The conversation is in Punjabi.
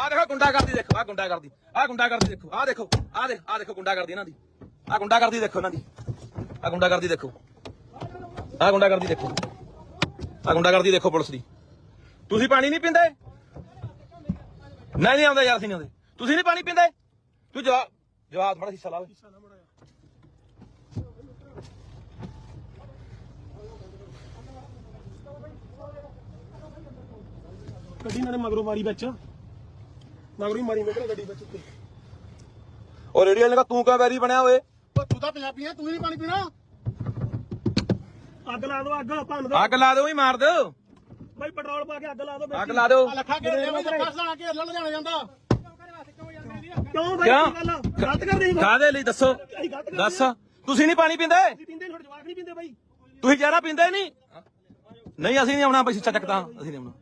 ਆ ਦੇਖੋ ਗੁੰਡਾ ਕਰਦੀ ਦੇਖੋ ਆ ਗੁੰਡਾ ਕਰਦੀ ਆ ਗੁੰਡਾ ਕਰਦੀ ਦੇਖੋ ਆ ਦੇਖੋ ਆ ਦੇਖ ਆ ਦੇਖੋ ਗੁੰਡਾ ਕਰਦੀ ਇਹਨਾਂ ਦੀ ਆ ਗੁੰਡਾ ਕਰਦੀ ਦੇਖੋ ਇਹਨਾਂ ਦੀ ਆ ਗੁੰਡਾ ਕਰਦੀ ਦੇਖੋ ਆ ਗੁੰਡਾ ਕਰਦੀ ਦੇਖੋ ਆ ਗੁੰਡਾ ਕਰਦੀ ਦੇਖੋ ਪੁਲਿਸ ਦੀ। ਤੁਸੀਂ ਪਾਣੀ ਨਹੀਂ ਪੀਂਦੇ? ਨਹੀਂ ਨਹੀਂ ਆਉਂਦਾ ਯਾਰ, ਅਸੀਂ ਨਹੀਂ ਆਉਂਦੇ। ਤੁਸੀਂ ਨਹੀਂ ਪਾਣੀ ਪੀਂਦੇ? ਤੂੰ ਜਵਾਬ ਜਵਾਬ ਬੜਾ ਹਿੱਸਾ ਲਾ ਓਏ। ਗੱਡੀ ਮਗਰੋਂ ਮਾਰੀ ਵਿੱਚ। ਮਗਰੋਂ ਹੀ ਮਾਰੀ ਮੇਰੇ ਗੱਡੀ ਵਿੱਚ ਉੱਤੇ। ਉਹ ਰੇਡੀਓ ਵਾਲੇ ਕਾ ਤੂੰ ਕਿਉਂ ਵੈਰੀ ਬਣਿਆ ਓਏ? ਉਹ ਤੂੰ ਤਾਂ ਪੰਜਾਬੀ ਆ ਤੂੰ ਹੀ ਨਹੀਂ ਪਾਣੀ ਪੀਣਾ। ਅੱਗ ਲਾ ਦਿਓ ਅੱਗ ਭੰਨ ਦਿਓ ਅੱਗ ਲਾ ਦਿਓ ਹੀ ਮਾਰ ਦਿਓ ਬਾਈ ਪੈਟਰੋਲ ਪਾ ਕੇ ਅੱਗ ਲਾ ਦਿਓ ਵਿੱਚ ਅੱਗ ਲਾ ਦਿਓ ਆ ਲੱਖਾ ਕੇ ਦੇ ਵਿੱਚ ਫਸਣਾ ਕੇ ਲੱਲ ਜਾਣਾ ਜਾਂਦਾ। ਕਿਉਂ ਬਾਈ ਕਿਉਂ? ਗੱਲ? ਗਲਤ ਕਰਦੇ ਸੀ ਕਾਦੇ ਲਈ? ਦੱਸੋ। ਅਸੀਂ ਗਲਤ ਕਰਦੇ ਦੱਸ। ਤੁਸੀਂ ਨਹੀਂ ਪਾਣੀ ਪੀਂਦੇ? ਅਸੀਂ ਪੀਂਦੇ ਨੀ, ਤੁਹਾਡੇ ਜਵਾਕ ਨਹੀਂ ਪੀਂਦੇ ਬਾਈ। ਤੁਸੀਂ ਜ਼ਹਿਰਾ ਪੀਂਦੇ ਨਹੀਂ? ਨਹੀਂ ਅਸੀਂ ਨਹੀਂ ਆਉਣਾ ਬਈ ਚੱਕ ਤਾਂ ਅਸੀਂ ਨਹੀਂ ਆਉਣਾ।